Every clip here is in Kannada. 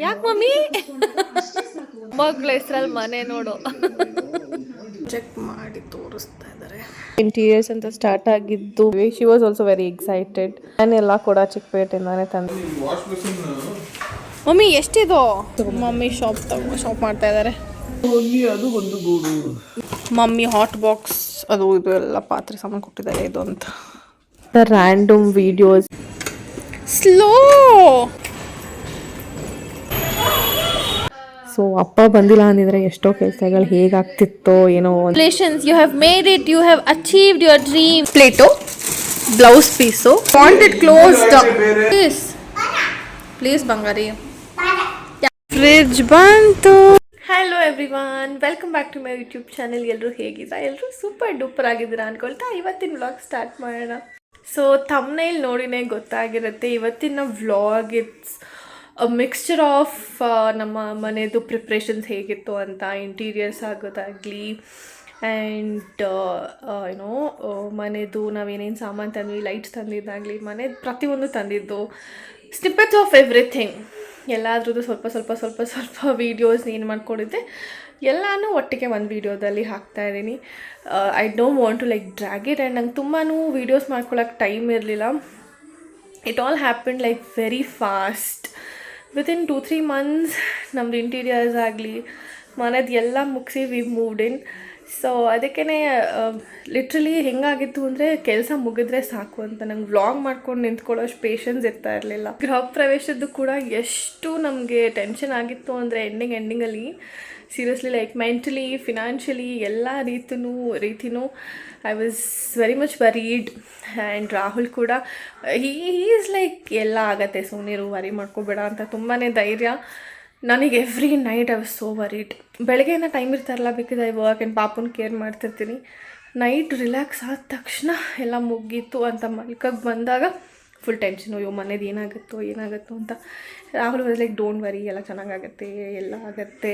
ಯಾಕೆ ಮಮ್ಮಿ? ಮಗಳ ಹೆಸ್ರಲ್ಲಿ ಮನೆ ನೋಡು. ಚೆಕ್ ಮಾಡಿ ತೋರಿಸ್ತಾ ಇದ್ದಾರೆ ಇಂಟೀರಿಯರ್ಸ್ ಅಂತ ಸ್ಟಾರ್ಟ್ ಆಗಿದ್ದು she was also very excited ನಾನೆಲ್ಲ ಕೂಡ ಚಿಕ್ಕಪೇಟೆಯಿಂದಾನೆ ತಂದೆ ಮಮ್ಮಿ ಎಷ್ಟಿದು? ಮಮ್ಮಿ ಶಾಪ್ ತಗೋ ಶಾಪ್ ಮಾಡ್ತಾ ಇದ್ದಾರೆ ಮಮ್ಮಿ ಹಾಟ್ ಬಾಕ್ಸ್ ಅದು ಇದು ಎಲ್ಲ ಪಾತ್ರೆ ಸಾಮಾನು ಕೊಟ್ಟಿದ್ದಾರೆ ಇದು ಅಂತ. ರ್ಯಾಂಡಮ್ ವಿಡಿಯೋಸ್ ಸ್ಲೋ ಸೊ ಅಪ್ಪ ಬಂದಿಲ್ಲ ಅಂದಿದ್ರೆ ಎಷ್ಟೋ ಕೆಲಸಗಳು ಹೇಗಾಗ್ತಿತ್ತೋ ಏನೋ relations you have made it you have achieved your dream plate blouse piece wanted closed please please Bangari fridge ಬಂತು. Hello everyone welcome back to my YouTube channel ಎಲ್ಲರೂ ಹೇಗಿದ್ದೀರಾ? ಎಲ್ಲರೂ ಸೂಪರ್ ಡೂಪರ್ ಆಗಿದ್ದೀರಾ ಅನ್ಕೊಳ್ತಾ ಇವತ್ತಿನ ವ್ಲಾಗ್ ಸ್ಟಾರ್ಟ್ ಮಾಡೋಣ. ಸೊ ತಮ್ಮನೇಲಿ ನೋಡಿನೇ ಗೊತ್ತಾಗಿರುತ್ತೆ. ಇವತ್ತಿನ ವ್ಲಾಗ್ ಇಟ್ಸ್ ಮಿಕ್ಸ್ಚರ್ ಆಫ್ ನಮ್ಮ ಮನೆಯದು ಪ್ರಿಪ್ರೇಷನ್ಸ್ ಹೇಗಿತ್ತು ಅಂತ ಇಂಟೀರಿಯರ್ಸ್ ಆಗೋದಾಗಲಿ ಆ್ಯಂಡ್ ಏನೋ ಮನೆಯದು ನಾವೇನೇನು ಸಾಮಾನು ತಂದ್ವಿ ಲೈಟ್ಸ್ ತಂದಿದ್ದಾಗಲಿ, ಮನೆ ಪ್ರತಿಯೊಂದು ತಂದಿದ್ದು ಸ್ನಿಪ್ಪೆಟ್ಸ್ ಆಫ್ ಎವ್ರಿಥಿಂಗ್ ಎಲ್ಲಾದ್ರದ್ದು ಸ್ವಲ್ಪ ಸ್ವಲ್ಪ ಸ್ವಲ್ಪ ಸ್ವಲ್ಪ ವೀಡಿಯೋಸ್ ಏನು ಮಾಡ್ಕೊಂಡಿದ್ದೆ. ಎಲ್ಲನೂ ಒಟ್ಟಿಗೆ ಒಂದು ವೀಡಿಯೋದಲ್ಲಿ ಹಾಕ್ತಾ ಇದ್ದೀನಿ. I don't want to like drag it and ನಂಗೆ ತುಂಬಾ ವೀಡಿಯೋಸ್ ಮಾಡ್ಕೊಳಕ್ಕೆ ಟೈಮ್ ಇರಲಿಲ್ಲ. It all happen like very fast within two three months ನಮ್ದು ಇಂಟೀರಿಯರ್ಸ್ ಆಗಲಿ ಮನೆದು ಎಲ್ಲ ಮುಗಿಸಿ ವಿ ಮೂವ್ಡ್ ಇನ್ ಸೊ ಅದಕ್ಕೇ ಲಿಟ್ರಲಿ ಹೆಂಗಾಗಿತ್ತು ಅಂದರೆ ಕೆಲಸ ಮುಗಿದ್ರೆ ಸಾಕು ಅಂತ. ನಂಗೆ ವ್ಲಾಗ್ ಮಾಡ್ಕೊಂಡು ನಿಂತ್ಕೊಳ್ಳೋಷ್ಟು ಪೇಷನ್ಸ್ ಇರ್ತಾ ಇರಲಿಲ್ಲ. ಗೃಹ ಪ್ರವೇಶದ್ದು ಕೂಡ ಎಷ್ಟು ನಮಗೆ ಟೆನ್ಷನ್ ಆಗಿತ್ತು ಅಂದರೆ ಎಂಡಿಂಗ್ ಎಂಡಿಂಗಲ್ಲಿ ಸೀರಿಯಸ್ಲಿ ಲೈಕ್ ಮೆಂಟಲಿ ಫಿನಾನ್ಷಿಯಲಿ ಎಲ್ಲ ರೀತಿನೂ ರೀತಿನೂ I was very much worried and Rahul ಕೂಡ ಹೀ ಈಸ್ ಲೈಕ್ ಎಲ್ಲ ಆಗತ್ತೆ ಸುಮ್ಮನಿರು ವರಿ ಮಾಡ್ಕೋಬೇಡ ಅಂತ ತುಂಬಾ ಧೈರ್ಯ. ನನಗೆ every night I was so worried ಬೆಳಗ್ಗೆಯಿಂದ ಟೈಮ್ ಇರ್ತಾರಲ್ಲ ಬಿಕಾಸ್ ಐ ವರ್ಕ್ ಆ್ಯಂಡ್ ಪಾಪನ ಕೇರ್ ಮಾಡ್ತಿರ್ತೀನಿ. ನೈಟ್ ರಿಲ್ಯಾಕ್ಸ್ ಆದ ತಕ್ಷಣ ಎಲ್ಲ ಮುಗೀತು ಅಂತ ಮಲ್ಕಕ್ಕೆ ಬಂದಾಗ ಫುಲ್ ಟೆನ್ಷನ್ ಅಯ್ಯೋ, ಮನೇದು ಏನಾಗುತ್ತೋ ಏನಾಗುತ್ತೋ ಅಂತ. Rahul was like don't worry ಎಲ್ಲ ಚೆನ್ನಾಗಾಗತ್ತೆ, ಎಲ್ಲ ಆಗತ್ತೆ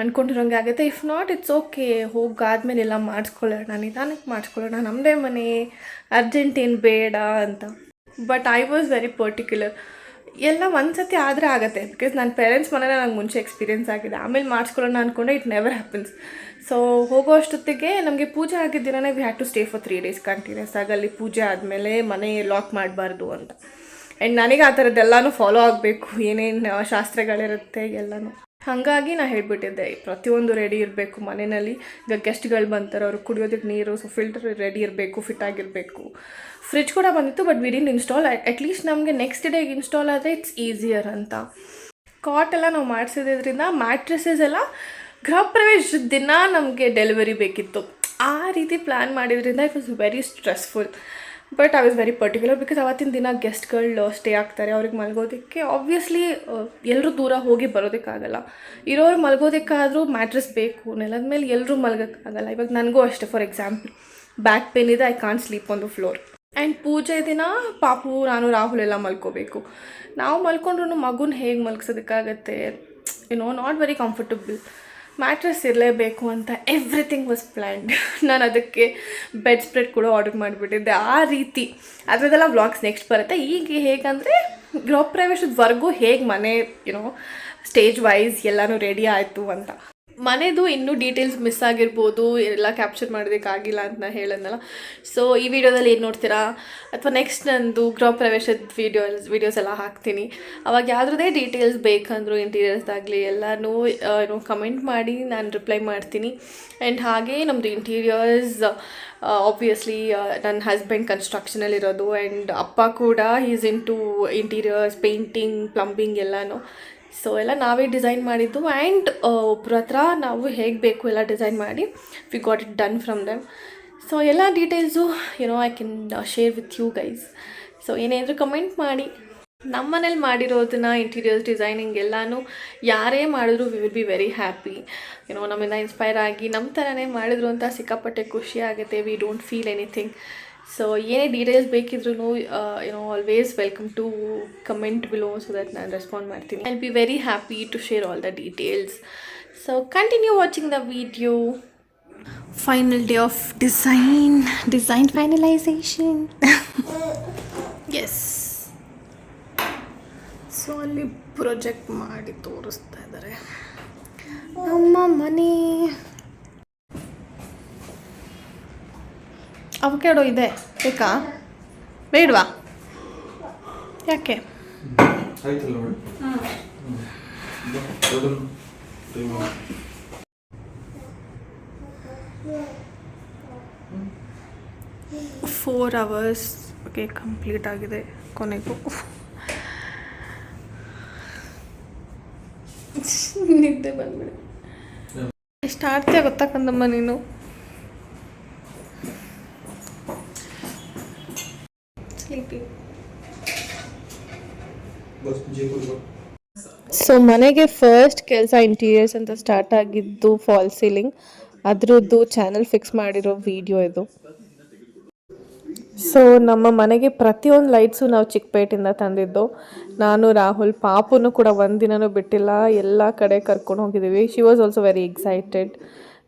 ಅಂದ್ಕೊಂಡಿರೋಂಗೆ ಆಗುತ್ತೆ. ಇಫ್ ನಾಟ್ ಇಟ್ಸ್ ಓಕೆ ಹೋಗಾದ್ಮೇಲೆ ಎಲ್ಲ ಮಾಡಿಸ್ಕೊಳ್ಳೋಣ, ನಿಧಾನಕ್ಕೆ ಮಾಡಿಸ್ಕೊಳ್ಳೋಣ. ನಮ್ಮದೇ ಮನೆ ಅರ್ಜೆಂಟ್ ಏನು ಬೇಡ ಅಂತ. But I was very particular ಎಲ್ಲ ಒಂದು ಸತಿ ಆದರೆ ಆಗುತ್ತೆ ಬಿಕಾಸ್ ನನ್ನ ಪೇರೆಂಟ್ಸ್ ಮನೇಲಿ ನಂಗೆ ಮುಂಚೆ ಎಕ್ಸ್ಪೀರಿಯನ್ಸ್ ಆಗಿದೆ. ಆಮೇಲೆ ಮಾಡಿಸ್ಕೊಳ್ಳೋಣ ಅಂದ್ಕೊಂಡೆ ಇಟ್ ನೆವರ್ ಹ್ಯಾಪನ್ಸ್ ಸೊ ಹೋಗೋ ಅಷ್ಟೊತ್ತಿಗೆ ನಮಗೆ ಪೂಜೆ ಆಗಿದ್ದ ದಿನನೇ we had to stay for three days continuous ಆಗಿ ಅಲ್ಲಿ ಪೂಜೆ ಆದಮೇಲೆ ಮನೆ ಲಾಕ್ ಮಾಡಬಾರ್ದು ಅಂತ. ಆ್ಯಂಡ್ ನನಗೆ ಆ ಥರದ್ದೆಲ್ಲನೂ ಫಾಲೋ ಆಗಬೇಕು. ಏನೇನು ಶಾಸ್ತ್ರಗಳಿರುತ್ತೆ ಎಲ್ಲನೂ. ಹಾಗಾಗಿ ನಾನು ಹೇಳಿಬಿಟ್ಟಿದ್ದೆ, ಪ್ರತಿಯೊಂದು ರೆಡಿ ಇರಬೇಕು ಮನೆಯಲ್ಲಿ. ಈಗ ಗೆಸ್ಟ್ಗಳು ಬಂತಾರೆ, ಅವ್ರು ಕುಡಿಯೋದಕ್ಕೆ ನೀರು ಸೊ ಫಿಲ್ಟರ್ ರೆಡಿ ಇರಬೇಕು ಫಿಟ್ ಆಗಿರಬೇಕು. ಫ್ರಿಜ್ ಕೂಡ ಬಂದಿತ್ತು but within install at least ನಮಗೆ ನೆಕ್ಸ್ಟ್ ಡೇಗೆ ಇನ್ಸ್ಟಾಲ್ ಆದರೆ ಇಟ್ಸ್ ಈಸಿಯರ್ ಅಂತ. ಕಾಟ್ ಎಲ್ಲ ನಾವು ಮಾಡಿಸಿದ್ರಿಂದ ಮ್ಯಾಟ್ರೆಸಸ್ ಎಲ್ಲ ಗೃಹ ಪ್ರವೇಶ ದಿನ ನಮಗೆ ಡೆಲಿವರಿ ಬೇಕಿತ್ತು. ಆ ರೀತಿ ಪ್ಲ್ಯಾನ್ ಮಾಡಿದ್ರಿಂದ it was very stressful but I was very particular because ಅವತ್ತಿನ ದಿನ ಗೆಸ್ಟ್ಗಳು ಸ್ಟೇ ಆಗ್ತಾರೆ, ಅವ್ರಿಗೆ ಮಲಗೋದಕ್ಕೆ ಆಬ್ವಿಯಸ್ಲಿ ಎಲ್ಲರೂ ದೂರ ಹೋಗಿ ಬರೋದಕ್ಕಾಗಲ್ಲ. ಇರೋರು ಮಲಗೋದಕ್ಕಾದರೂ ಮ್ಯಾಟ್ರೆಸ್ ಬೇಕು, ನೆಲದ ಮೇಲೆ ಎಲ್ಲರೂ ಮಲಗೋಕ್ಕಾಗಲ್ಲ. ಇವಾಗ ನನಗೂ ಅಷ್ಟೇ ಫಾರ್ ಎಕ್ಸಾಂಪಲ್ ಬ್ಯಾಕ್ ಪೇನ್ ಇದೆ I can't sleep on the floor and ಪೂಜೆ ದಿನ ಪಾಪು, ನಾನು, ರಾಹುಲ್ ಎಲ್ಲ ಮಲ್ಕೋಬೇಕು. ನಾವು ಮಲ್ಕೊಂಡ್ರೂ ಮಗುನ ಹೇಗೆ ಮಲ್ಗ್ಸೋದಕ್ಕಾಗತ್ತೆ? No not very comfortable mattress ಇರಲೇಬೇಕು ಅಂತ ಎವ್ರಿಥಿಂಗ್ ವಾಸ್ ಪ್ಲ್ಯಾಂಡ್ ನಾನು ಅದಕ್ಕೆ ಬೆಡ್ ಸ್ಪ್ರೆಡ್ ಕೂಡ ಆರ್ಡರ್ ಮಾಡಿಬಿಟ್ಟಿದ್ದೆ. ಆ ರೀತಿ. ಅದರದ್ದೆಲ್ಲ ವ್ಲಾಗ್ಸ್ ನೆಕ್ಸ್ಟ್ ಬರುತ್ತೆ. ಈಗ ಹೇಗಂದರೆ ಗೃಹ ಪ್ರವೇಶದವರೆಗೂ ಹೇಗೆ ಮನೆ ಯುನೋ ಸ್ಟೇಜ್ ವೈಸ್ ಎಲ್ಲನೂ ರೆಡಿ ಆಯಿತು ಅಂತ. ಮನೆದು ಇನ್ನೂ ಡೀಟೇಲ್ಸ್ ಮಿಸ್ ಆಗಿರ್ಬೋದು, ಎಲ್ಲ ಕ್ಯಾಪ್ಚರ್ ಮಾಡೋದಕ್ಕಾಗಿಲ್ಲ ಅಂತ ನಾನು ಹೇಳೋದಲ್ಲ ಸೊ ಈ ವಿಡಿಯೋದಲ್ಲಿ ಏನು ನೋಡ್ತೀರಾ? ಅಥವಾ ನೆಕ್ಸ್ಟ್ ನಂದು ಗೃಹ ಪ್ರವೇಶದ ವೀಡಿಯೋಸ್ ವೀಡಿಯೋಸ್ ಎಲ್ಲ ಹಾಕ್ತೀನಿ. ಅವಾಗ ಯಾವುದೇ ಡೀಟೇಲ್ಸ್ ಬೇಕಂದ್ರು ಇಂಟೀರಿಯರ್ಸ್ದಾಗಲಿ ಎಲ್ಲನೂ ಏನು ಕಮೆಂಟ್ ಮಾಡಿ ನಾನು ರಿಪ್ಲೈ ಮಾಡ್ತೀನಿ. ಆ್ಯಂಡ್ ಹಾಗೇ ನಮ್ಮದು ಇಂಟೀರಿಯರ್ಸ್ ಆಬ್ವಿಯಸ್ಲಿ ನನ್ನ ಹಸ್ಬೆಂಡ್ ಕನ್ಸ್ಟ್ರಕ್ಷನಲ್ಲಿರೋದು ಆ್ಯಂಡ್ ಅಪ್ಪ ಕೂಡ is into interiors painting plumbing ಎಲ್ಲನೂ. ಸೊ ಎಲ್ಲ ನಾವೇ ಡಿಸೈನ್ ಮಾಡಿದ್ದು ಆ್ಯಂಡ್ ಒಬ್ಬರ ಹತ್ರ ನಾವು ಹೇಗೆ ಬೇಕು ಎಲ್ಲ ಡಿಸೈನ್ ಮಾಡಿ we got it done from them so ಎಲ್ಲ ಡೀಟೇಲ್ಸು ಏನೋ I can share with you guys so ಏನೇನಾದರೂ comment ಮಾಡಿ. ನಮ್ಮ ಮನೇಲಿ ಮಾಡಿರೋದನ್ನ ಇಂಟೀರಿಯರ್ಸ್ ಡಿಸೈನಿಂಗ್ ಎಲ್ಲನೂ ಯಾರೇ ಮಾಡಿದ್ರು we will be very happy ಏನೋ ನಮ್ಮಿಂದ ಇನ್ಸ್ಪೈರ್ ಆಗಿ ನಮ್ಮ ಥರನೇ ಮಾಡಿದ್ರು ಅಂತ ಸಿಕ್ಕಾಪಟ್ಟೆ ಖುಷಿ ಆಗುತ್ತೆ. We don't feel anything so ಏನೇ ಡೀಟೇಲ್ಸ್ ಬೇಕಿದ್ರು you know always welcome to comment below so that ನಾನು ರೆಸ್ಪಾಂಡ್ ಮಾಡ್ತೀನಿ. I be very happy to share all the details so continue watching the video final day of design design finalisation S so ಅಲ್ಲಿ ಪ್ರೊಜೆಕ್ಟ್ ಮಾಡಿ ತೋರಿಸ್ತಾ ಇದ್ದಾರೆ ನಮ್ಮ ಮನೆ. ಅವಕ್ಯಾಡೋ ಇದೆ. ಬೇಕಾ? ಬೇಡವಾ? ಯಾಕೆ? ಫೋರ್ ಅವರ್ಸ್ ಓಕೆ ಕಂಪ್ಲೀಟ್ ಆಗಿದೆ ಕೊನೆಗೂ. ನಿದ್ದೆ ಬಂದ್ಬಿಡಿ ಎಷ್ಟು ಆಡ್ತೀಯ ಗೊತ್ತಾಕಂದಮ್ಮ ನೀನು? ಸ್ಲೀಪಿ ಬಸ್ ಜೈಪುರ್ ಬಾ ಸೊ ಮನೆಗೆ ಫಸ್ಟ್ ಕೆಲಸ ಇಂಟೀರಿಯರ್ಸ್ ಅಂತ ಸ್ಟಾರ್ಟ್ ಆಗಿದ್ದು ಫಾಲ್ ಸೀಲಿಂಗ್ ಅದರದ್ದು ಚಾನಲ್ ಫಿಕ್ಸ್ ಮಾಡಿರೋ ವಿಡಿಯೋ ಇದು. ಸೊ ನಮ್ಮ ಮನೆಗೆ ಪ್ರತಿಯೊಂದು ಲೈಟ್ಸು ನಾವು ಚಿಕ್ಕಪೇಟಿಂದ ತಂದಿದ್ದು. ನಾನು ರಾಹುಲ್ ಪಾಪುನು ಕೂಡ ಒಂದಿನೂ ಬಿಟ್ಟಿಲ್ಲ. ಎಲ್ಲ ಕಡೆ ಕರ್ಕೊಂಡು ಹೋಗಿದ್ದೀವಿ. She was also very excited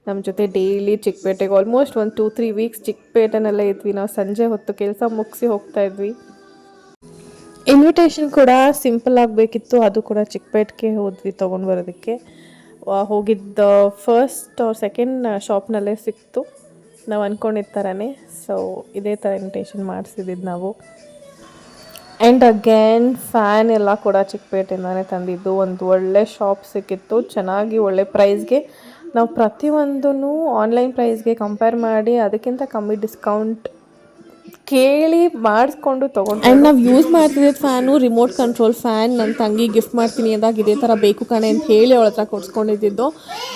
ನಮ್ಮ ಜೊತೆ ಡೈಲಿ ಚಿಕ್ಕಪೇಟೆಗೆ ಆಲ್ಮೋಸ್ಟ್ ಒಂದು ಟೂ ತ್ರೀ ವೀಕ್ಸ್ ಚಿಕ್ಕಪೇಟೆನಲ್ಲೇ ಇದ್ವಿ. ನಾವು ಸಂಜೆ ಹೊತ್ತು ಕೆಲಸ ಮುಗಿಸಿ ಹೋಗ್ತಾ ಇದ್ವಿ. ಇನ್ವಿಟೇಷನ್ ಕೂಡ ಸಿಂಪಲ್ ಆಗಬೇಕಿತ್ತು. ಅದು ಕೂಡ ಚಿಕ್ಕಪೇಟೆಗೆ ಹೋದ್ವಿ ತೊಗೊಂಡು ಬರೋದಕ್ಕೆ. ಹೋಗಿದ್ದ ಫಸ್ಟ್ ಆರ್ ಸೆಕೆಂಡ್ ಶಾಪ್ನಲ್ಲೇ ಸಿಕ್ತು. ನಾವು ಅಂದ್ಕೊಂಡಿದ್ದ ಥರನೇ ಸೊ ಇದೇ ಥರ ಇನ್ವಿಟೇಷನ್ ಮಾಡಿಸಿದ್ದು ನಾವು. ಆ್ಯಂಡ್ ಅಗೇನ್ ಫ್ಯಾನ್ ಎಲ್ಲ ಕೂಡ ಚಿಕ್ಕಪೇಟೆಯಿಂದಾನೇ ತಂದಿದ್ದು. ಒಂದು ಒಳ್ಳೆ ಶಾಪ್ ಸಿಕ್ಕಿತ್ತು. ಚೆನ್ನಾಗಿ ಒಳ್ಳೆ ಪ್ರೈಸ್ಗೆ ನಾವು ಪ್ರತಿಯೊಂದೂ ಆನ್ಲೈನ್ ಪ್ರೈಸ್ಗೆ ಕಂಪೇರ್ ಮಾಡಿ ಅದಕ್ಕಿಂತ ಕಮ್ಮಿ ಡಿಸ್ಕೌಂಟ್ ಕೇಳಿ ಮಾಡಿಸ್ಕೊಂಡು ತೊಗೊಂಡು ಆ್ಯಂಡ್ ನಾವು ಯೂಸ್ ಮಾಡ್ತಿದ್ದ ಫ್ಯಾನು ರಿಮೋಟ್ ಕಂಟ್ರೋಲ್ ಫ್ಯಾನ್ ನನ್ನ ತಂಗಿ ಗಿಫ್ಟ್ ಮಾಡ್ತೀನಿ ಅಂದಾಗ ಇದೇ ಥರ ಬೇಕು ಕಣೆ ಅಂತ ಹೇಳಿ ಅವಳ ಹತ್ರ ಕೊಡ್ಸ್ಕೊಂಡಿದ್ದು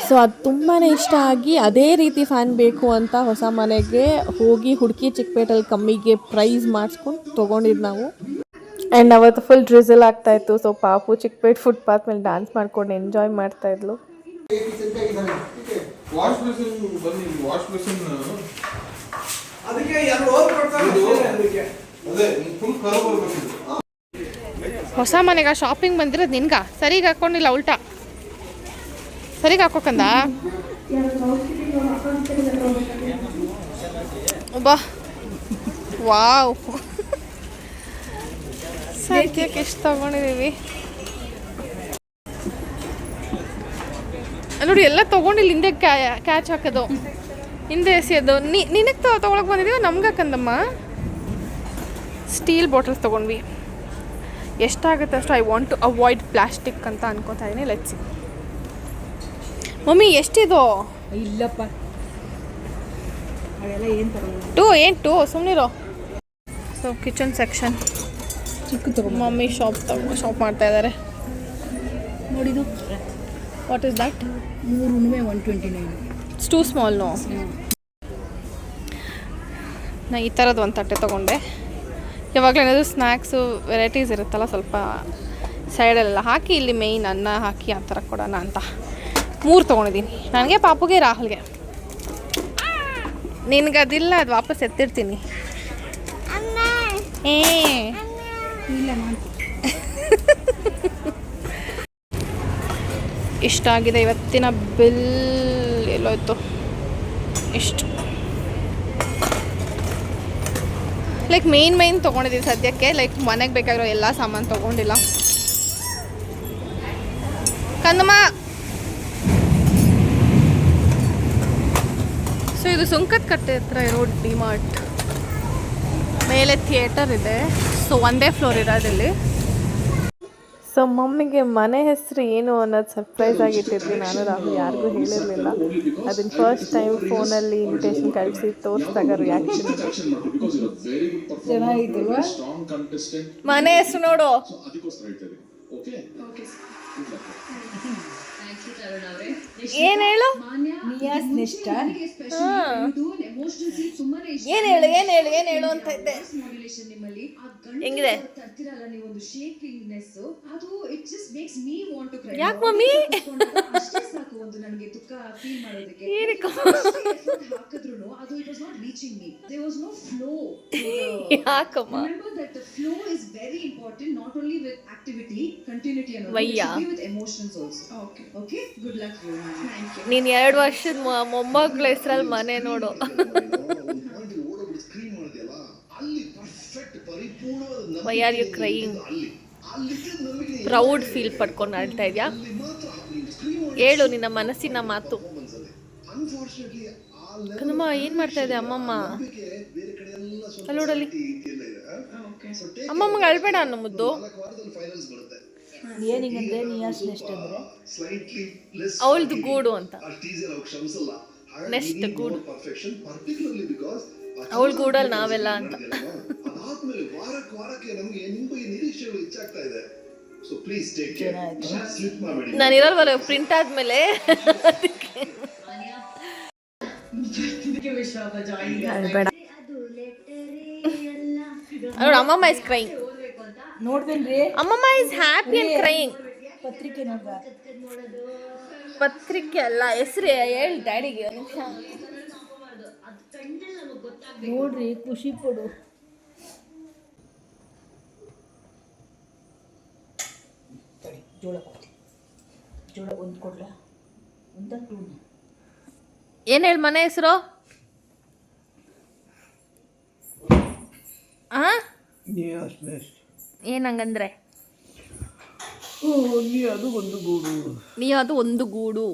ಸೊ ಅದು ತುಂಬಾ ಇಷ್ಟ ಆಗಿ ಅದೇ ರೀತಿ ಫ್ಯಾನ್ ಬೇಕು ಅಂತ ಹೊಸ ಮನೆಗೆ ಹೋಗಿ ಹುಡುಕಿ ಚಿಕ್ಕಪೇಟಲ್ಲಿ ಕಮ್ಮಿಗೆ ಪ್ರೈಸ್ ಮಾಡಿಸ್ಕೊಂಡು ತೊಗೊಂಡಿದ್ದು ನಾವು. ಆ್ಯಂಡ್ ಅವತ್ತು ಫುಲ್ ಡ್ರಿಸಲ್ ಆಗ್ತಾಯಿತ್ತು ಸೊ ಪಾಪು ಚಿಕ್ಕಪೇಟ್ ಫುಟ್ಪಾತ್ ಮೇಲೆ ಡ್ಯಾನ್ಸ್ ಮಾಡ್ಕೊಂಡು ಎಂಜಾಯ್ ಮಾಡ್ತಾ ಇದ್ಲು. ವಾಶ್ ಬೇಸಿನ್ ಬನ್ನಿ ವಾಶ್ ಬೇಸಿನ್ ಅದಕ್ಕೆ ಎರಡು ಓವರ್ ಕೊಡ್ತಾರೆ ಅದಕ್ಕೆ. ಅದೇ ಫುಲ್ ಕರ ಬರ್ಬೇಕಿತ್ತು ಹೊಸ ಮನೆಗ ಶಾಪಿಂಗ್ ಬಂದಿರೋದು ನಿನ್ಗ? ಸರಿಗೆ ಹಾಕೊಂಡಿಲ್ಲ ಉಲ್ಟಾ? ಸರಿಗೆ ಹಾಕೋಕಂದ? ಬಾ. ವಾವ್. ಸದ್ಯಕ್ಕೆ ಎಷ್ಟು ತಗೊಂಡಿದ್ದೀವಿ ನೋಡಿ ಎಲ್ಲ ತಗೊಂಡಿಲ್ಲ ಹಿಂದೆ ಕ್ಯಾಚ್ ಹಾಕೋದು. ಹಿಂದೆ ಎಸೆಯೋದು ನೀ ನಿನಗೆ ತಗೊಳಕ್ ಬಂದಿದ್ದೀವಿ ನಮ್ಗೆ ಹಾಕಂದಮ್ಮ. ಸ್ಟೀಲ್ ಬಾಟಲ್ಸ್ ತೊಗೊಂಡ್ವಿ. ಎಷ್ಟಾಗುತ್ತೆ ಅಷ್ಟು I want to avoid plastic ಅಂತ ಅನ್ಕೋತಾ ಇದ್ದೀನಿ ಲೆಟ್ಸಿ ಮಮ್ಮಿ ಎಷ್ಟಿದು? ಇಲ್ಲಪ್ಪ. ಟೂ ಏನು ಟೂ? ಸುಮ್ಮನಿರೋ ಸೊ ಕಿಚನ್ ಸೆಕ್ಷನ್ ಚಿಕ್ಕ ತಗೊಂಡು ಮಮ್ಮಿ ಶಾಪ್ ತಗೋ ಶಾಪ್ ಮಾಡ್ತಾ ಇದ್ದಾರೆ ನೋಡಿದು. ವಾಟ್ ಇಸ್ ದಟ್ ಮೂರು one twenty nine it's too small no ನಾ ಈ ಥರದ್ದು ಒಂದು ತಟ್ಟೆ ತೊಗೊಂಡೆ. ಯಾವಾಗಲೂ ಏನಾದರೂ ಸ್ನ್ಯಾಕ್ಸು ವೆರೈಟೀಸ್ ಇರುತ್ತಲ್ಲ ಸ್ವಲ್ಪ ಸೈಡಲ್ಲೆಲ್ಲ ಹಾಕಿ ಇಲ್ಲಿ ಮೇಯ್ನ್ ಅನ್ನ ಹಾಕಿ ಆ ಥರ ಕೊಡೋಣ ಅಂತ. ಮೂರು ತೊಗೊಂಡಿದ್ದೀನಿ ನನಗೆ ಪಾಪುಗೆ ರಾಹುಲ್ಗೆ. ನಿನಗೆ ಅದಿಲ್ಲ ಅದು ವಾಪಸ್ ಎತ್ತಿರ್ತೀನಿ. ಏ. ಇಲ್ಲ ಇಷ್ಟಾಗಿದೆ ಇವತ್ತಿನ ಬಿಲ್ ಎಲ್ಲೋಯ್ತು. ಇಷ್ಟು. ಲೈಕ್ ಮೇನ್ ಮೇನ್ ತೊಗೊಂಡಿದ್ದೀವಿ ಸದ್ಯಕ್ಕೆ. ಲೈಕ್ ಮನೆಗೆ ಬೇಕಾಗಿರೋ ಎಲ್ಲ ಸಾಮಾನು ತೊಗೊಂಡಿಲ್ಲ. ಕಂದಮ್ಮ! ಸೊ ಇದು ಸುಂಕದ ಕಟ್ಟೆ ಹತ್ರ ಇರೋ ಡಿಮಾರ್ಟ್ ಮೇಲೆ ಥಿಯೇಟರ್ ಇದೆ. ಸೊ ಒಂದೇ ಫ್ಲೋರ್ ಇರೋದಿಲ್ಲಿ. ಸೊ ಮಮ್ಮಿಗೆ ಮನೆ ಹೆಸರು ಏನು ಅನ್ನೋದು ಸರ್ಪ್ರೈಸ್ ಆಗಿಟ್ಟಿದ್ವಿ ನಾನು ರಾಹುಲ್ ಯಾರಿಗೂ ಹೇಳಿರಲಿಲ್ಲ. ಅದನ್ನು ಫಸ್ಟ್ ಟೈಮ್ ಫೋನಲ್ಲಿ ಇನ್ವಿಟೇಷನ್ ಕಳಿಸಿ ತೋರಿಸಿದಾಗ ರಿಯಾಕ್ಷನ್ ಮನೆ ಹೆಸರು ನೋಡು. ಏನು ಹೇಳು? ನಿಯಾಸ್ ನಿಷ್ಠ ಏನ್ ಹೇಳು ಏನು ಹೇಳು ಏನು ಹೇಳು ಅಂತ ಇದ್ದೆ. ಹೆಂಗಿದೆ? ತರ್ತಿರಲ್ಲ ನೀವೊಂದು ಶೇಕಿಂಗ್ನೆಸ್ ಅದು it just makes me want to cry ಯಾಕ್ ಮಮ್ಮಿ? ನನಗೆ ತುಕ್ಕ ಫೀಲ್ ಮಾಡೋಕೆ ಏನ್ ಅದು it was not reaching me there was no flow yeah that flow is very important not only with activity continuity with emotions okay okay good luck ನೀನ್ ಎರಡು ವರ್ಷದ ಮೊಮ್ಮಗ್ಳ ಹೆಸರಲ್ಲಿ ಮನೆ ನೋಡು. ಓಡಿ ಪರಿಪೂರ್ಣವಾದ are you crying proud feel ಪಡ್ಕೊಂಡು ಅಳ್ತಾ ಇದ್ಯಾ? ಹೇಳು ನಿನ್ನ ಮನಸ್ಸಿನ ಮಾತು. ಕಣಮ್ಮ ಏನು ಮಾಡ್ತಾ ಇದೆ ಅಮ್ಮಮ್ಮ? ಅಲ್ಲಿ ನೋಡಲ್ಲಿ ಅಮ್ಮಮ್ಮಗೆ ಅಳ್ಬೇಡ ಅನ್ನ ಮುದ್ದು. ಏನಿಗಂದ್ರೆ ನಿಯಾಸ್ ನೆಸ್ಟ್ ಅಂದ್ರೆ ಅವಳದು ಗೂಡು ಅಂತ. ನೆಕ್ಸ್ಟ್ ಗೂಡು. ಅವಳ ಗೂಡಲ್ಲಿ ನಾವೆಲ್ಲ ಅಂತ. ವಾರಕ್ಕೆ ವಾರಕ್ಕೆ ನಮಗೆ ನಿಮ್ಮ ಈ ನಿರೀಕ್ಷೆಗಳು ಹೆಚ್ಚಾಗ್ತಾ ಇದೆ. ನಾನು ಇರೋಲ್ವಲ್ಲ ಪ್ರಿಂಟ್ ಆದ್ಮೇಲೆ. ನೋಡಿ ಅಮ್ಮಮ್ಮ ಇಸ್ ಕ್ರೈಂಗ್ ನೋಡ್ದೇನ್ರಿ ಅಮ್ಮಮ್ಮ ಇಸ್ ಹ್ಯಾಪಿ ಅಂಡ್ ಕ್ರೈಂಗ್ ಪತ್ರಿಕೆ ನೋಡ್ದ? ಪತ್ರಿಕೆ ಅಲ್ಲ ಹೆಸರು ಹೇಳಿ ಡ್ಯಾಡಿಗೆ. ನಿಮಿಷ ನೋಡ್ರಿ ಖುಷಿ ಪಡು ಜೋಳ ಕೊಡ್ತೀನಿ ಜೋಳ ಒಂದು ಕೊಡ್ಲ ಒಂದ ಟೂ ಏನು ಹೇಳಿ ಮನೆ ಹೆಸರು? ಆ? ಏನಂಗಂದ್ರೆ ಅದು ಒಂದು ಗೂಡು. ನೀ ಅದು ಒಂದು ಗೂಡು.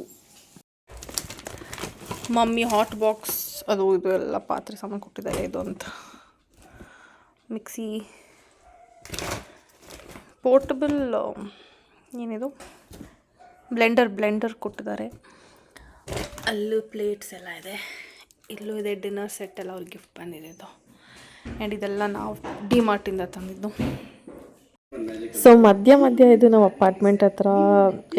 ಮಮ್ಮಿ ಹಾಟ್ ಬಾಕ್ಸ್ ಅದು ಇದು ಎಲ್ಲ ಪಾತ್ರೆ ಸಾಮಾನು ಕೊಟ್ಟಿದ್ದಾರೆ ಇದು ಅಂತ. ಮಿಕ್ಸಿ. ಪೋರ್ಟಬಲ್ ಏನಿದು? ಬ್ಲೆಂಡರ್ ಬ್ಲೆಂಡರ್ ಕೊಟ್ಟಿದ್ದಾರೆ. ಅಲ್ಲೂ ಪ್ಲೇಟ್ಸ್ ಎಲ್ಲ ಇದೆ. ಇಲ್ಲೂ ಇದೆ ಡಿನ್ನರ್ ಸೆಟ್ ಎಲ್ಲ ಅವ್ರಿಗೆ ಗಿಫ್ಟ್ ಬಂದಿದೆ ಇದು ಆ್ಯಂಡ್ ಇದೆಲ್ಲ ನಾವು ಡಿ ಮಾರ್ಟಿಂದ ತಂದಿದ್ದು. ಸೊ ಮಧ್ಯ ಮಧ್ಯ ಇದು ನಾವು ಅಪಾರ್ಟ್ಮೆಂಟ್ ಹತ್ರ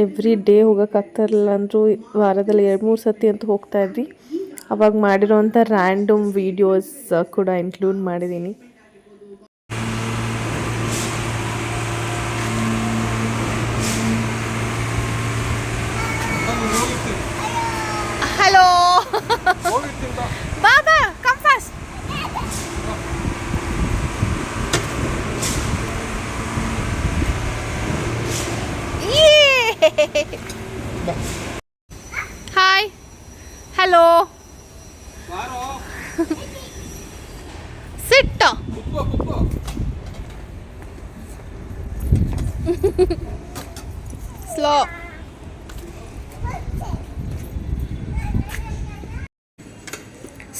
ಎವ್ರಿ ಡೇ ಹೋಗೋಕ್ಕಾಗ್ತಾ ಇರಲಿಲ್ಲ ಅಂದರೂ ವಾರದಲ್ಲಿ ಎರಡು ಮೂರು ಸತಿ ಅಂತೂ ಹೋಗ್ತಾ ಇದ್ವಿ. ಅವಾಗ ಮಾಡಿರೋವಂಥ ರ್ಯಾಂಡಮ್ ವೀಡಿಯೋಸ್ ಕೂಡ ಇನ್ಕ್ಲೂಡ್ ಮಾಡಿದ್ದೀನಿ ಹಲೋ ಬಾಬಾ ಕಮ್ ಫಾಸ್ಟ್ ಹಾಯ್ ಹಲೋ ಸಿಟ್ಟ ಸ್ಲೋ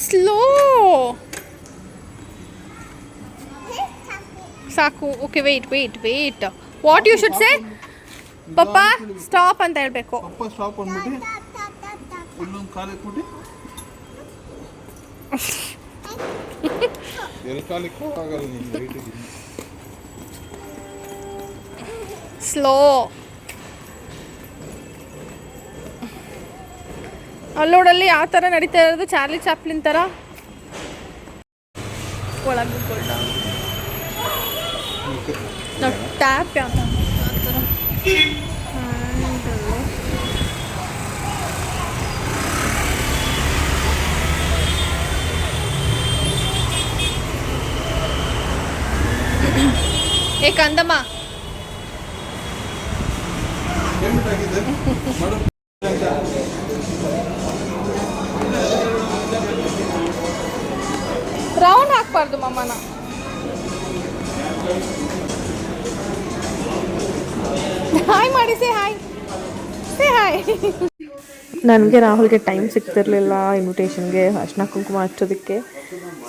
ಸ್ಲೋ ಸಾಕು. Okay wait wait wait what you should say papa stop ಅಂತ ಹೇಳಬೇಕು. ಅಪ್ಪ ಸ್ಟಾಪ್ ಅಂದ್ಬಿಟ್ಟು ಇನ್ನೊಂದು ಕಾಲು ಇಟ್ಬಿಟ್ಟು ಎಲ್ಲಿ ಕಾಲಿಕ್ಕೂ ಆಗಲ್ಲ ನೀನು ಲೈಟಿಗೆ ಸ್ಲೋ ಅಲ್ಲೋಡಲ್ಲಿ ಯಾವ ಥರ ನಡೀತಾ ಇರೋದು? ಚಾರ್ಲಿ ಚಾಪ್ಲಿನ್ ಥರ? ಒಳಗೆ ನಾವು ಟ್ಯಾಪ್ ಯಾವ ಥರ ಆ ಥರ handle. ಏ ಕಂದಮ್ಮ ರೌಂಡ್ ಹಾಕ್ಬಾರ್ದು ಮಮ್ಮನ ನನಗೆ ರಾಹುಲ್ಗೆ ಟೈಮ್ ಸಿಗ್ತಿರ್ಲಿಲ್ಲ ಇನ್ವಿಟೇಷನ್ಗೆ ಅರ್ಶನ ಕುಂಕುಮ ಹಚ್ಚೋದಕ್ಕೆ.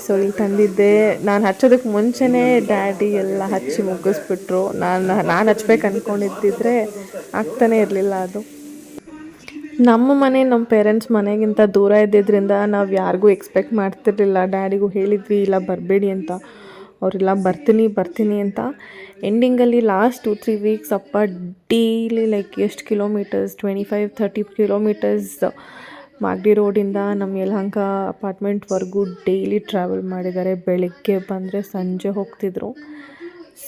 ಸೊ ಇಲ್ಲಿ ತಂದಿದ್ದೆ. ನಾನು ಹಚ್ಚೋದಕ್ಕೆ ಮುಂಚೆನೇ ಡ್ಯಾಡಿ ಎಲ್ಲ ಹಚ್ಚಿ ಮುಗಿಸ್ಬಿಟ್ರು ನಾನು ನಾನು ಹಚ್ಬೇಕು ಅಂದ್ಕೊಂಡಿದ್ದಿದ್ರೆ ಆಗ್ತಾನೇ ಇರಲಿಲ್ಲ ಅದು. ನಮ್ಮ ಮನೆ ನಮ್ಮ ಪೇರೆಂಟ್ಸ್ ಮನೆಗಿಂತ ದೂರ ಇದ್ದಿದ್ದರಿಂದ ನಾವು ಯಾರಿಗೂ ಎಕ್ಸ್ಪೆಕ್ಟ್ ಮಾಡ್ತಿರ್ಲಿಲ್ಲ. ಡ್ಯಾಡಿಗೂ ಹೇಳಿದ್ವಿ, ಇಲ್ಲ ಬರಬೇಡಿ ಅಂತ. ಅವರೆಲ್ಲ, ಬರ್ತೀನಿ ಬರ್ತೀನಿ ಅಂತ. ಎಂಡಿಂಗಲ್ಲಿ ಲಾಸ್ಟ್ ಟು ತ್ರೀ ವೀಕ್ಸ್ ಅಪ್ಪ ಡೈಲಿ ಲೈಕ್ ಎಷ್ಟು kilometres twenty five thirty kilometres Magadi ರೋಡಿಂದ ನಮ್ಮ ಯಲಹಂಕ ಅಪಾರ್ಟ್ಮೆಂಟ್ವರೆಗೂ ಡೈಲಿ ಟ್ರಾವೆಲ್ ಮಾಡಿದ್ದಾರೆ ಬೆಳಗ್ಗೆ ಬಂದರೆ ಸಂಜೆ ಹೋಗ್ತಿದ್ರು.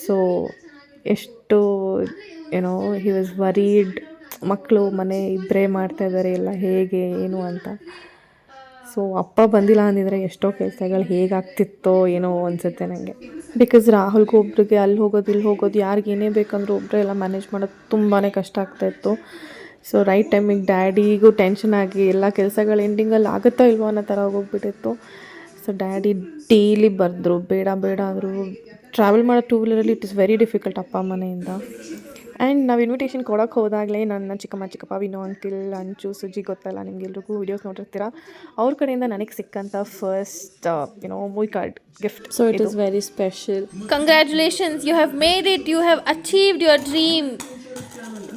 ಸೊ ಎಷ್ಟು ಏನೋ ಹಿ ವಾಸ್ ವರೀಡ್ ಮಕ್ಕಳು ಮನೆ ಇಬ್ಬರೇ ಮಾಡ್ತಾಯಿದ್ದಾರೆ ಎಲ್ಲ ಹೇಗೆ, ಏನು ಅಂತ. ಸೊ ಅಪ್ಪ ಬಂದಿಲ್ಲ ಅಂದಿದ್ರೆ ಎಷ್ಟೋ ಕೆಲಸಗಳು ಹೇಗಾಗ್ತಿತ್ತೋ, ಏನೋ ಅನಿಸುತ್ತೆ ನನಗೆ ಬಿಕಾಸ್ ರಾಹುಲ್ಗೆ ಒಬ್ರಿಗೆ ಅಲ್ಲಿ ಹೋಗೋದು, ಇಲ್ಲಿ ಹೋಗೋದು, ಯಾರಿಗೆ ಏನೇ ಬೇಕಂದ್ರೂ ಒಬ್ಬರೇ ಎಲ್ಲ ಮ್ಯಾನೇಜ್ ಮಾಡೋದು ತುಂಬಾ ಕಷ್ಟ ಆಗ್ತಾಯಿತ್ತು ಸೊ ರೈಟ್ ಟೈಮಿಗೆ ಡ್ಯಾಡಿಗೂ ಟೆನ್ಷನ್ ಆಗಿ ಎಲ್ಲ ಕೆಲಸಗಳು ಎಂಡಿಂಗಲ್ಲಿ ಆಗುತ್ತೋ ಇಲ್ವೋ ಅನ್ನೋ ಥರ ಹೋಗ್ಬಿಟ್ಟಿತ್ತು ಸೊ ಡ್ಯಾಡಿ ಡೈಲಿ ಬರೆದ್ರು, ಬೇಡ ಬೇಡ ಅಂದರು. ಟ್ರಾವೆಲ್ ಮಾಡೋ ಟೂ ವೀಲರಲ್ಲಿ ಇಟ್ ಇಸ್ ವೆರಿ ಡಿಫಿಕಲ್ಟ್ ಅಪ್ಪ ಮನೆಯಿಂದ ಆ್ಯಂಡ್ ನಾವು ಇನ್ವಿಟೇಷನ್ ಕೊಡೋಕೆ ಹೋದಾಗಲೇ ನನ್ನ ಚಿಕ್ಕಮ್ಮ ಚಿಕ್ಕಪ್ಪ ವಿನೋ ಅಂಕಿಲ್ ಅಂಚು ಸುಜಿ ಗೊತ್ತಲ್ಲ ನಿಮಗೆಲ್ರಿಗೂ ವೀಡಿಯೋಸ್ ನೋಡಿರ್ತೀರ? ಅವ್ರ ಕಡೆಯಿಂದ ನನಗೆ ಸಿಕ್ಕಂಥ first you know movie card gift so it is very special congratulations you have made it you have achieved your dream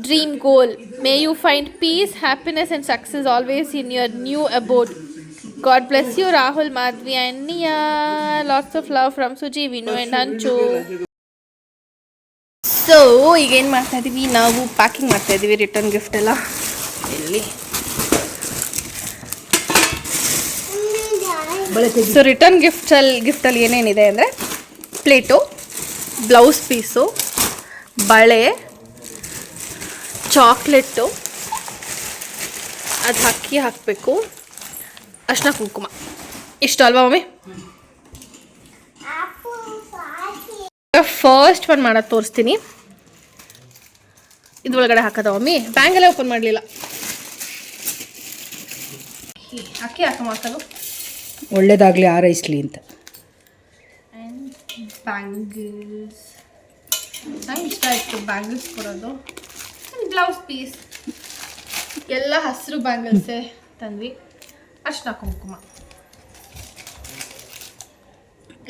dream goal may you find peace happiness and success always in your new abode. God bless you, Rahul, Madhvi, and Nia. Lots of love from Suji, Vinu, and Anchu. So ಈಗ ಏನು ಮಾಡ್ತಾ ಇದ್ದೀವಿ ನಾವು ಪ್ಯಾಕಿಂಗ್ ಮಾಡ್ತಾ ಇದ್ದೀವಿ ರಿಟರ್ನ್ ಗಿಫ್ಟ್ ಎಲ್ಲ ಇಲ್ಲಿ ಸೊ ರಿಟರ್ನ್ ಗಿಫ್ಟಲ್ಲಿ ಗಿಫ್ಟಲ್ಲಿ ಏನೇನಿದೆ ಅಂದರೆ ಪ್ಲೇಟು ಬ್ಲೌಸ್ ಪೀಸು ಬಳೆ ಚಾಕ್ಲೇಟು ಅದು ಹಾಕಿ ಹಾಕಬೇಕು ಅರ್ಶಿನ ಕುಂಕುಮ. ಇಷ್ಟು ಅಲ್ವಾ ಮಮ್ಮಿ? ಫಸ್ಟ್ ಒನ್ ಮಾಡೋದು ತೋರಿಸ್ತೀನಿ. ಇದ್ರೊಳಗಡೆ ಹಾಕೋದ ಮಮ್ಮಿ? ಬ್ಯಾಂಗಲ್ಲೇ ಓಪನ್ ಮಾಡಲಿಲ್ಲ. ಅಕ್ಕಿ ಹಾಕ ಹಾಕೋದು ಒಳ್ಳೇದಾಗಲಿ ಆರೈಸ್ಲಿ ಅಂತ. ಬ್ಯಾಂಗಲ್ಸ್ ನಂಗೆ ಇಷ್ಟ ಆಯಿತು ಬ್ಯಾಂಗಲ್ಸ್ ಕೊಡೋದು. ಬ್ಲೌಸ್ ಪೀಸ್ ಎಲ್ಲ ಹಸಿರು ಬ್ಯಾಂಗಲ್ಸೇ ತಂದ್ವಿ. ಅರ್ಶಿನ ಕುಂಕುಮ.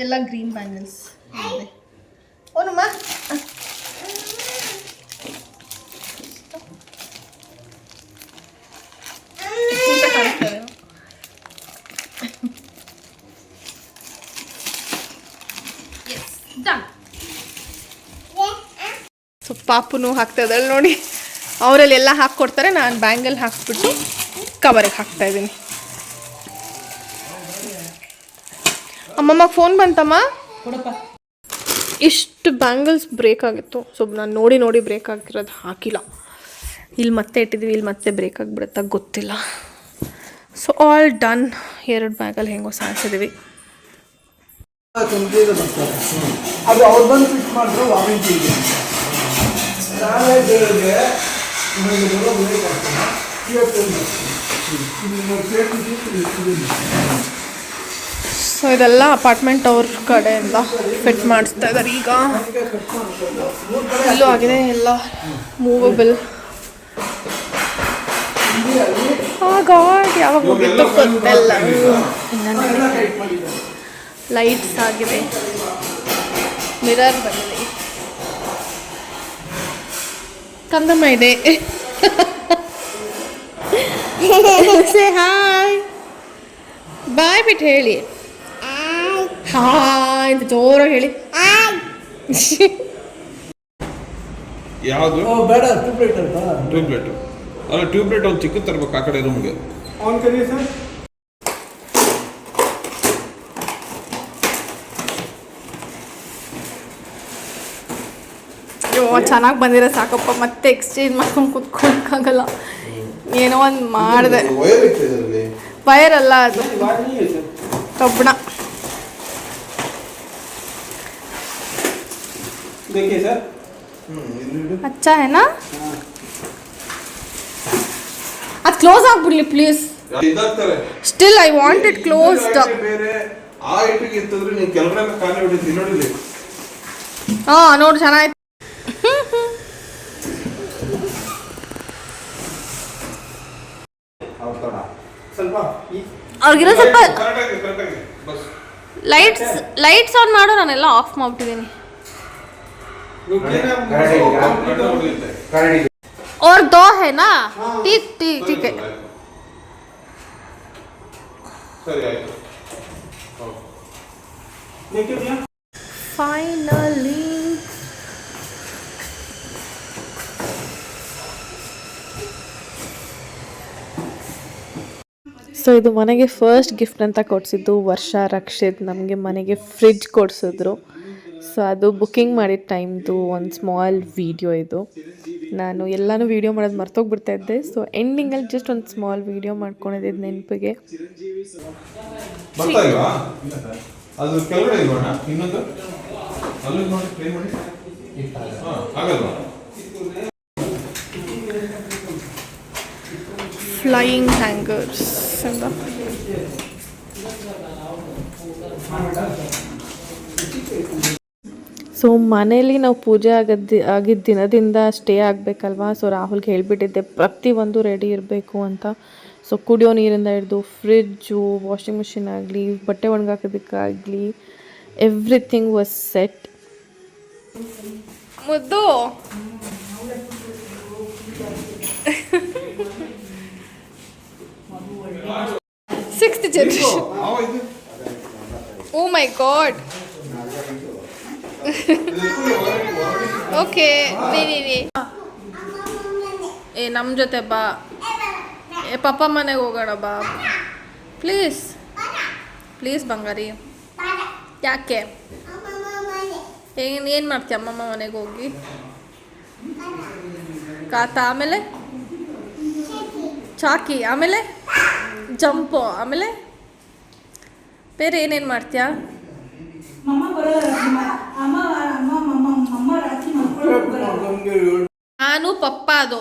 ಎಲ್ಲ ಗ್ರೀನ್ ಬ್ಯಾಂಗಲ್ಸ್ ಓನಮ್ಮ ಡನ್ ಸೊ ಪಾಪುನು ಹಾಕ್ತಾ ಇದ್ದಾಳೆ ನೋಡಿ. ಅವರಲ್ಲಿ ಎಲ್ಲ ಹಾಕ್ಕೊಡ್ತಾರೆ ನಾನು ಬ್ಯಾಂಗಲ್ ಹಾಕ್ಬಿಟ್ಟು ಕವರಿಗೆ ಹಾಕ್ತಾ ಇದ್ದೀನಿ. ಅಮ್ಮಮ್ಮ ಫೋನ್ ಬಂತಮ್ಮ? ಇಷ್ಟು ಬ್ಯಾಂಗಲ್ಸ್ ಬ್ರೇಕ್ ಆಗಿತ್ತು. ಸೊ ನಾನು ನೋಡಿ ನೋಡಿ ಬ್ರೇಕ್ ಆಗಿರೋದು ಹಾಕಿಲ್ಲ. ಇಲ್ಲಿ ಮತ್ತೆ ಇಟ್ಟಿದ್ವಿ ಇಲ್ಲಿ ಮತ್ತೆ ಬ್ರೇಕ್ ಆಗಿಬಿಡುತ್ತಾ ಗೊತ್ತಿಲ್ಲ. ಸೊ ಆಲ್ ಡನ್ ಎರಡು ಬ್ಯಾಗಲ್ಲಿ ಹೆಂಗೋ ಸಾಯಿಸಿದ್ವಿ. ಅದು ಸೊ ಇದೆಲ್ಲ ಅಪಾರ್ಟ್ಮೆಂಟ್ ಅವ್ರ ಕಡೆಯಿಂದ ಫಿಟ್ ಮಾಡಿಸ್ತಾ ಇದ್ದಾರೆ ಈಗ ಇಲ್ಲೂ ಆಗಿದೆ ಎಲ್ಲ ಮೂವಬಲ್ ಗಾಡ್ ಯಾವಾಗ ಮುಗಿತು ಗೊತ್ತಿಲ್ಲ. ಲೈಟ್ಸ್ ಆಗಿದೆ ಮಿರರ್ ಬಂದಿದೆ. ಕಂದಮ್ಮ ಇದೆ. ಹಾಯ್ ಬಾಯ್ ಬಿಟ್ಟು ಹೇಳಿ. ಹಾಯ್ ಅಂತ ಜೋರಾಗಿ ಹೇಳಿ. ಯಾವುದು? ಓ ಬೇಡ ಟ್ಯೂಬ್ಲೈಟ್ ಅಂತ. ಟ್ಯೂಬ್ಲೈಟ್ ಅಲ್ಲ ಟ್ಯೂಬ್ಲೈಟ್ ಒಂದು ಚಿಕ್ಕ ತರ್ಬೇಕು ಆ ಕಡೆ ರೂಮ್ಗೆ ಆನ್ ಕರಿ ಸರ್? ಅಯ್ಯೋ ಚೆನ್ನಾಗಿ ಬಂದಿರೋ ಸಾಕಪ್ಪ. ಮತ್ತೆ ಎಕ್ಸ್ಚೇಂಜ್ ಮಾಡ್ಕೊಂಡು ಕುತ್ಕೊಳಕ್ಕಾಗಲ್ಲ. ಏನೋ ಒಂದು ಮಾಡಿದೆ. ವೈರ್ ಅಲ್ಲ ಅದು. ಕಬ್ಬಣ. देखिए सर ಅಚ್ಚಾ ಏನಾ ಅದು ಕ್ಲೋಸ್ ಆಗ್ಬಿಡ್ಲಿ please ಇದಾಗ್ತಾರೆ still I want it closed ಬೇರೆ ಆ ಇಟ್ಟಿಗೆ ಇತ್ತಂದ್ರೆ ನೀವು ಕೆಲವರೆಲ್ಲ ಖಾಲಿ ಹೊಡಿತೀವಿ ನೋಡಿಲಿ ಹಾ ನೋಡಿ ಚೆನ್ನಾಯ್ತು ಸ್ವಲ್ಪ ಈ ಅವ್ರಿಗಿರೋ ಸ್ವಲ್ಪ ಕರೆಕ್ಟಾಗಿ ಕರೆಕ್ಟಾಗಿ ಬಸ್ ಲೈಟ್ಸ್ ಲೈಟ್ಸ್ ಆನ್ ಮಾಡು ನಾನೆಲ್ಲ ಆಫ್ ಮಾಡ್ಬಿಟ್ಟಿದ್ದೀನಿ ನೀವು ಕ್ಲೀನ್ ಹೊಡೆಯುತ್ತೆ और दो है ना ठीक ठीक ठीक है ಸರಿ ಆಯ್ತು देखिए भैया ಫೈನಲಿ ಸೊ ಇದು ಮನೆಗೆ ಫಸ್ಟ್ ಗಿಫ್ಟ್ ಅಂತ ಕೊಡಿಸಿದ್ದು ವರ್ಷ ರಕ್ಷಿತ್ ನಮಗೆ ಮನೆಗೆ ಫ್ರಿಡ್ಜ್ ಕೊಡಿಸಿದ್ರು ಸೊ ಅದು ಬುಕ್ಕಿಂಗ್ ಮಾಡಿದ ಟೈಮ್ದು ಒಂದು ಸ್ಮಾಲ್ ವೀಡಿಯೋ ಇದು. ನಾನು ಎಲ್ಲನೂ ವೀಡಿಯೋ ಮಾಡೋದು ಮರ್ತೋಗ್ಬಿಡ್ತಾ ಇದ್ದೆ. ಸೊ ಎಂಡಿಂಗಲ್ಲಿ ಜಸ್ಟ್ ಒಂದು ಸ್ಮಾಲ್ ವೀಡಿಯೋ ಮಾಡ್ಕೊಂಡಿದ್ದೆ ನೆನಪಿಗೆ. ಫ್ಲೈಯಿಂಗ್ ಹ್ಯಾಂಗರ್ಸ್ ಅಂತ ಸೊ ಮನೇಲಿ ನಾವು ಪೂಜೆ ಆಗದ್ದು ಆಗಿದ್ದ ದಿನದಿಂದ ಸ್ಟೇ ಆಗಬೇಕಲ್ವಾ? ಸೊ ರಾಹುಲ್ಗೆ ಹೇಳಿಬಿಟ್ಟಿದ್ದೆ ಪ್ರತಿಯೊಂದು ರೆಡಿ ಇರಬೇಕು ಅಂತ. ಸೊ ಕುಡಿಯೋ ನೀರಿಂದ ಹಿಡಿದು ಫ್ರಿಜ್ಜು ವಾಷಿಂಗ್ ಮಿಷಿನ್ ಆಗಲಿ ಬಟ್ಟೆ ಒಣಗಾಕೋದಕ್ಕಾಗಲಿ ಎವ್ರಿಥಿಂಗ್ ವಾಸ್ ಸೆಟ್ ಮುದ್ದು. Sixth generation oh my God okay ಏ ನಮ್ಮ ಜೊತೆ ಬಾ. ಏ, ಪಪ್ಪ ಮನೆಗೆ ಹೋಗೋಣ ಬಾ. ಪ್ಲೀಸ್. ಪ್ಲೀಸ್, ಬಂಗಾರಿ. ಯಾಕೆ? ಏನು ಏನು ಮಾಡ್ತೀಯ ಅಮ್ಮಮ್ಮ ಮನೆಗೆ ಹೋಗಿ? ಕಾತ, ಆಮೇಲೆ? ಚಾಕಿ, ಆಮೇಲೆ? ಜಂಪು, ಆಮೇಲೆ? ಬೇರೆ ಏನೇನು ಮಾಡ್ತೀಯಾ? ನಾನು ಪಪ್ಪ ಅದು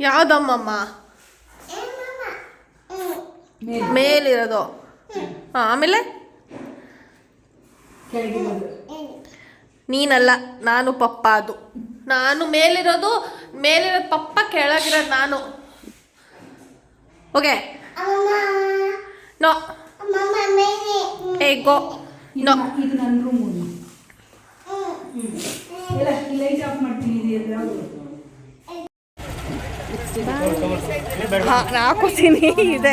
ಯಾವ್ದಮ್ಮಮ್ಮ? ಮೇಲಿರೋದು. ಹಾಂ ಆಮೇಲೆ? ನೀನಲ್ಲ ನಾನು ಪಪ್ಪ ಅದು ನಾನು ಮೇಲಿರೋದು ಮೇಲಿರೋದು ಪಪ್ಪ ಕೆಳಗಿರೋದು ನಾನು. ಓಕೆ ನೋ ಏ ಗೋ ನೋ ಇದು ನನ್ನ ರೂಮ್ ಎಲ್ಲ ಲೈಟ್ ಆಫ್ ಮಾಡ್ತೀನಿ ಇದು ಯಾವುದು ಹಾಕೋತೀನಿ ಇದೆ.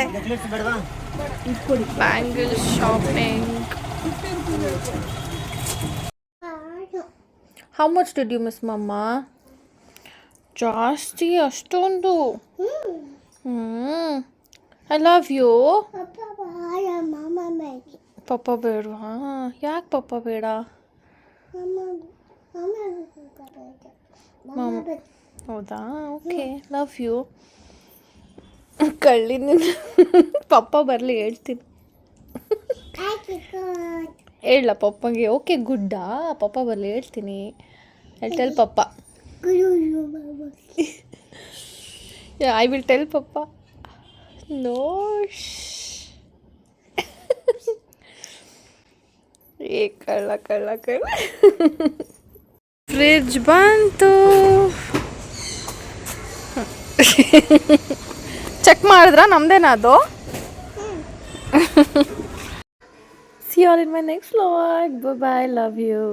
Bangle shopping how much did you miss ಮಮ್ಮ ಜಾಸ್ತಿ ಅಷ್ಟೊಂದು. ಹ್ಞೂ ಐ ಲವ್ ಯು ಪಪ್ಪ ಬೇಡವಾ? ಯಾಕೆ ಪಪ್ಪ ಬೇಡ? ಮಮ್ ಹೌದಾ? ಓಕೆ ಲವ್ ಯು ಕಳ್ಳಿನ ಪಪ್ಪ ಬರಲಿ ಹೇಳ್ತೀನಿ. ಹೇಳ ಪಪ್ಪಗೆ? ಓಕೆ ಗುಡ್ಡಾ ಪಪ್ಪ ಬರಲಿ ಹೇಳ್ತೀನಿ. ಹೇಳ್ತೇಳಿ ಪಪ್ಪ. I will tell papa no ಏ ಕಳ್ಳ ಕಳ್ಳ ಕಳ್ಳ ಫ್ರಿಜ್ ಬಂತು. ಚೆಕ್ ಮಾಡಿದ್ರ? ನಮ್ದೇನಾ ಅದು? See all in my next vlog bye love you